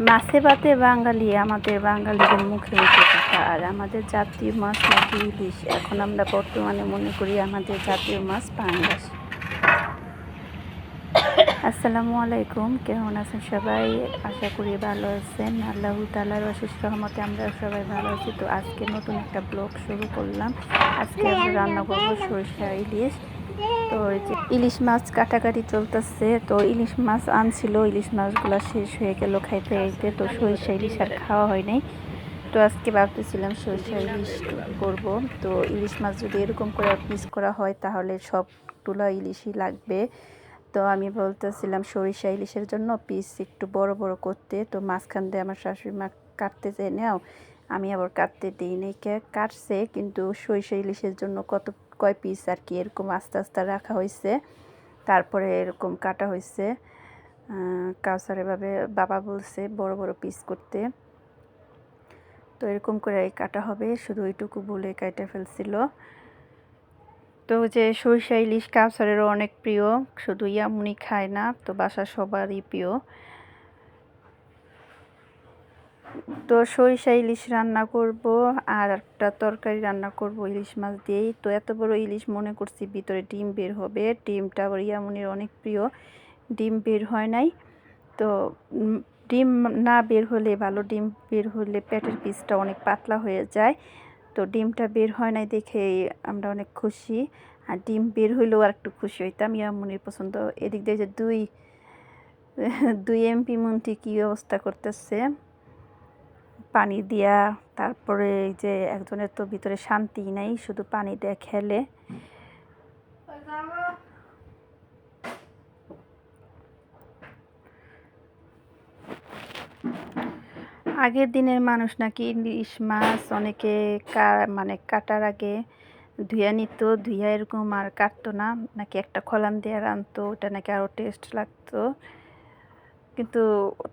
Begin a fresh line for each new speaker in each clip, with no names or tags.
মাছে ভাতে বাঙালি, আমাদের বাঙালিদের মুখে মুখে কথা। আর আমাদের জাতীয় মাছ নাকি ইলিশ। এখন আমরা বর্তমানে মনে করি আমাদের জাতীয় মাছ পাঙ্গাস। আসসালামু আলাইকুম, কেমন আছেন সবাই? আশা করি ভালো আছেন। আল্লাহ তালার অশেষ রহমতে আমরা সবাই ভালো আছি। তো আজকে নতুন একটা ব্লগ শুরু করলাম। আজকে আমরা রান্না করব সরিষা ইলিশ। তো যে ইলিশ মাছ কাটাকাটি চলতেছে, তো ইলিশ মাছ আনছিল। ইলিশ মাছগুলো শেষ হয়ে গেল খাইতে খাইতে। তো সরিষা ইলিশ আর খাওয়া হয় নাই। তো আজকে ভাবতেছিলাম সরিষা ইলিশ করব। তো ইলিশ মাছ যদি এরকম করে পিস করা হয়, তাহলে সবগুলো ইলিশই লাগবে। তো আমি বলতেছিলাম সরিষা ইলিশের জন্য পিস একটু বড় বড় করতে। তো মাঝখান দিয়ে আমার শাশুড়ি মা কাটতে চেয়ে নাও আমি আবার কাটতে দিই নাই। কাটছে, কিন্তু সরিষা ইলিশের জন্য কত, কয় পিস আর কি এরকম আস্তে আস্তে রাখা হয়েছে তারপরে এরকম কাটা হয়েছে কাউসার এভাবে বাবা বলছে বড় বড় পিস করতে। তো এরকম করে কাটা হবে। শুধু ওইটুকু বলে কেটে ফেলছিল। তো যে সরিষা, ইলিশ কাউসারেরও অনেক প্রিয়। শুধু ইয়ামুনি খায় না, তো বাসা সবারই প্রিয়। তো সরিষা, ইলিশ রান্না করব, আর একটা তরকারি রান্না করব ইলিশ মাছ দিয়েই। তো এত বড় ইলিশ মনে করছি ভিতরে ডিম বের হবে। ডিমটা আবার ইয়ামুনির অনেক প্রিয়। ডিম বের হয় নাই। তো ডিম না বের হলে ভালো, ডিম বের হলে পেটের পিসটা অনেক পাতলা হয়ে যায়। তো ডিমটা বের হয় নাই দেখে আমরা অনেক খুশি। আর ডিম বের হইলেও আর একটু খুশি হইতাম। ইয়ামুনির পছন্দ, এদিক দিয়ে যে দুই দুই এমপি মন্ত্রী কী অবস্থা করতেছে? পানি দিয়া, তারপরে যে একজনের তো ভিতরে শান্তি নাই, শুধু পানি দেয়া খেলে। আগের দিনের মানুষ নাকি ইলিশ মাছ অনেকে মানে কাটার আগে ধুয়া নিত ধুয়া এরকম আর কাটতো না। নাকি একটা খলান দিয়ে রানতো ওটা নাকি আরও টেস্ট লাগতো। কিন্তু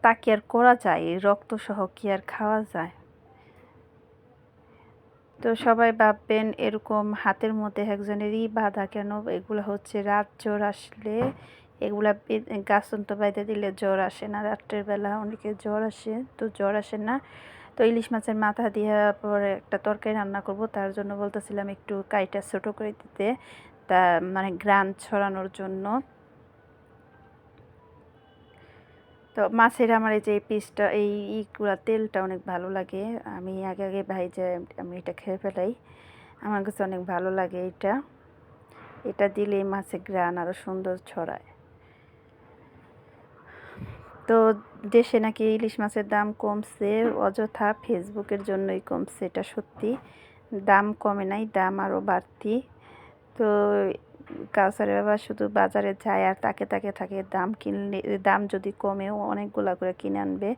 তা কি আর করা যায়? রক্ত সহ কি আর খাওয়া যায়? তো সবাই ভাববেন এরকম হাতের মধ্যে একজনেরই বাধা কেন? এগুলো হচ্ছে রাত জ্বর আসলে এগুলা গাছন্ত বাইতে দিলে জ্বর আসে না। রাত্রের বেলা অনেকে জ্বর আসে, তো জ্বর আসে না। তো ইলিশ মাছের মাথা দিয়ে পরে একটা তরকারি রান্না করব, তার জন্য বলতেছিলাম একটু কাইটা ছোটো করে দিতে। তা মানে গ্রান ছড়ানোর জন্য। তো মাছের আমার এই যে পিসটা এই ইগুলা তেলটা অনেক ভালো লাগে। আমি আগে আগে ভাই যে আমি এটা খেয়ে ফেলাই, আমার কাছে অনেক ভালো লাগে এটা। এটা দিলে মাছের গ্রান আরও সুন্দর ছড়ায়। তো দেশে নাকি ইলিশ মাছের দাম কমছে, অযথা ফেসবুকের জন্যই কমছে, এটা সত্যি। দাম কমে নাই, দাম আরও বাড়তি। তো কাউসারের বাবা শুধু বাজারে যায় আর তাকে তাকে থাকে, দাম কিনলে, দাম যদি কমেও অনেকগুলা করে কিনে আনবে।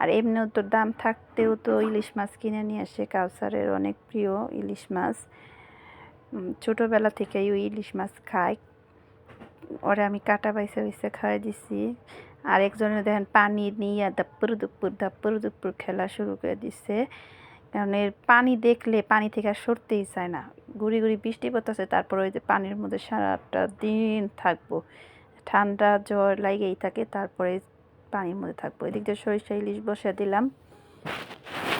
আর এমনিও তো দাম থাকতেও তো ইলিশ মাছ কিনে নিয়ে আসে, কাউসারের অনেক প্রিয় ইলিশ মাছ। ছোটোবেলা থেকেই ওই ইলিশ মাছ খায়। ওরা আমি কাটা বাইসে বাইসে খাওয়াই দিছি। আর একজনের দেখেন পানি নিয়ে দাপ্পুর দুপুর দাপ্পুর দুপুর খেলা শুরু করে দিচ্ছে কারণ এর পানি দেখলে পানি থেকে আর সরতেই চায় না। গুড়ি গুড়ি বৃষ্টি পড়তেছে, তারপর ওই যে পানির মধ্যে সারাটা দিন থাকব। ঠান্ডা জ্বর লাগেই থাকে, তারপরে পানির মধ্যে থাকব। এদিক দিয়ে সরিষা ইলিশ বসে দিলাম।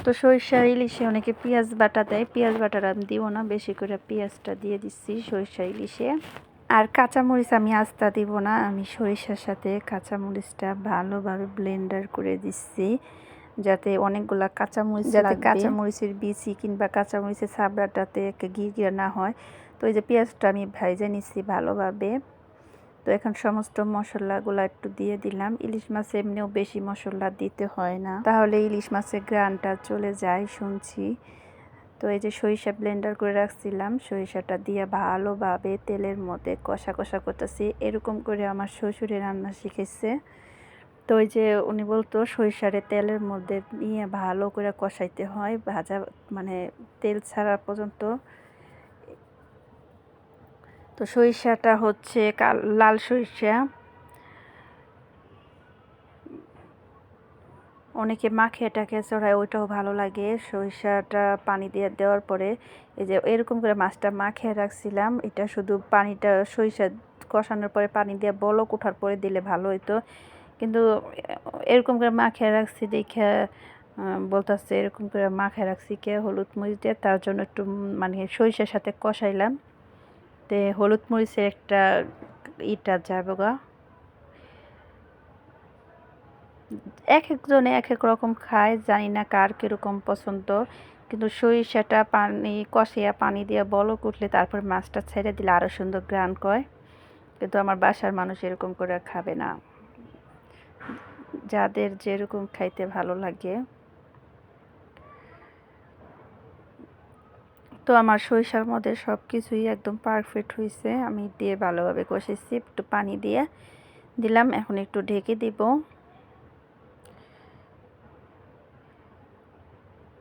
তো সরিষা ইলিশে অনেকে পেঁয়াজ বাটা দেয়। পেঁয়াজ বাটার আমি দিব না, বেশি করে পেঁয়াজটা দিয়ে দিচ্ছি সরিষা ইলিশে। আর কাঁচামরিচ আমি আস্তা দিব না আমি সরিষার সাথে কাঁচামরিচটা ভালোভাবে ব্লেন্ডার করে দিচ্ছি যাতে অনেকগুলা কাঁচামরিচ যাতে কাঁচামরিচের বিচি কিংবা কাঁচামরিচের ছাবড়াটাতে গিরগিরা না হয়। তো এই যে পেঁয়াজটা আমি ভাইজে নিচ্ছি ভালোভাবে। তো এখন সমস্ত মশলাগুলো একটু দিয়ে দিলাম। ইলিশ মাছ এমনিও বেশি মশলা দিতে হয় না। তাহলে ইলিশ মাছের গ্রানটা চলে যায় শুনছি। তো এই যে সরিষা ব্লেন্ডার করে রাখছিলাম, সরিষাটা দিয়ে ভালোভাবে তেলের মধ্যে কষা কষা করতেছি। এরকম করে আমার শ্বশুরে রান্না শিখেছে। তো ওই যে উনি বলতো, সরিষারে তেলের মধ্যে নিয়ে ভালো করে কষাইতে হয়, ভাজা মানে তেল ছাড়া পর্যন্ত। তো সরিষাটা হচ্ছে লাল সরিষা। অনেকে মাখে এটাকে চড়ায় ওইটাও ভালো লাগে। সরিষাটা পানি দিয়ে দেওয়ার পরে এই যে এরকম করে মাছটা মাখে রাখছিলাম, এটা শুধু পানিটা সরিষা কষানোর পরে পানি দিয়ে বলক ওঠার পরে দিলে ভালো হইতো। কিন্তু এরকম করে মাখিয়ে রাখছি দেখে বলতেছে এরকম করে মাখিয়ে রাখছি কে হলুদ মরিচ দিয়ে, তার জন্য একটু মানে সরিষার সাথে কষাইলাম। তে হলুদ মরিচের একটা ইটা যাবে গা। এক একজনে এক এক রকম খায়, জানি না কার কীরকম পছন্দ। কিন্তু সরিষাটা পানি কষিয়া পানি দিয়ে বলক উঠলে তারপর মাছটা ছেড়ে দিলে আরও সুন্দর গ্রান কয়। কিন্তু আমার বাসার মানুষ এরকম করে খাবে না। যাদের যেরকম খাইতে ভালো লাগে। তো আমার সরিষার মধ্যে সব কিছুই একদম পারফেক্ট হয়েছে আমি দিয়ে ভালোভাবে কষেছি একটু পানি দিয়ে দিলাম, এখন একটু ঢেকে দিব।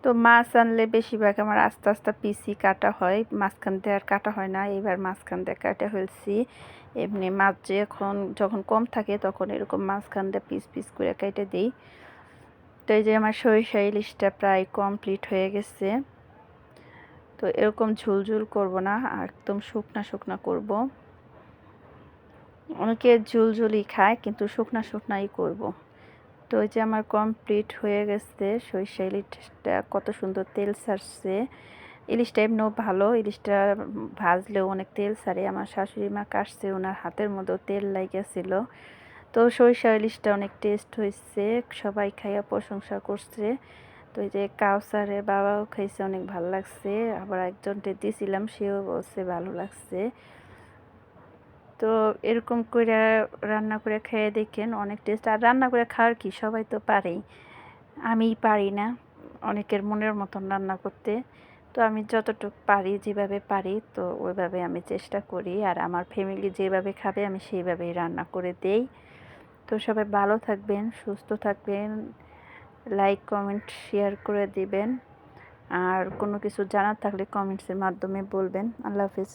তো মাছ আনলে বেশিরভাগ আমার আস্তে আস্তে পিসি কাটা হয়, মাঝখান দিয়ে আর কাটা হয় না এবার মাঝখান দিয়ে কাটা হয়েছি এমনি মাছ যখন যখন কম থাকে তখন এরকম মাঝখান দিয়ে পিস পিস করে কেটে দিই। তো এই যে আমার সরিষা ইলিশটা প্রায় কমপ্লিট হয়ে গেছে। তো এরকম ঝুলঝুল করব না, একদম শুকনা শুকনা করব। অনেকে ঝুলঝুলি খায়, কিন্তু শুকনা, শুকনাই করব। তো ওই যে আমার কমপ্লিট হয়ে গেছে সরিষা ইলিশটা, কত সুন্দর তেল ছাড়ছে। ইলিশটা এমনিও ভালো, ইলিশটা ভাজলেও অনেক তেল ছাড়ে। আমার শাশুড়ি মা কাটছে, ওনার হাতের মতো তেল লাগিয়েছিল। তো সরিষা ইলিশটা অনেক টেস্ট হয়েছে সবাই খাইয়া প্রশংসা করছে। তো এই যে কাউসারের বাবাও খাইছে, অনেক ভালো লাগছে। আবার একজনকে দিয়েছিলাম সেও বলছে ভালো লাগছে। তো এরকম করে রান্না করে খেয়ে দেখেন অনেক টেস্ট আর রান্না করে খাওয়ার কি? সবাই তো পারেই। আমিই পারি না অনেকের মনের মতন রান্না করতে। তো আমি যতটুকু পারি, যেভাবে পারি, তো ওইভাবে আমি চেষ্টা করি। আর আমার ফ্যামিলি যেভাবে খাবে, আমি সেইভাবেই রান্না করে দেই। তো সবাই ভালো থাকবেন, সুস্থ থাকবেন। লাইক কমেন্ট শেয়ার করে দিবেন। আর কোনো কিছু জানার থাকলে কমেন্টসের মাধ্যমে বলবেন। আল্লাহ হাফিজ।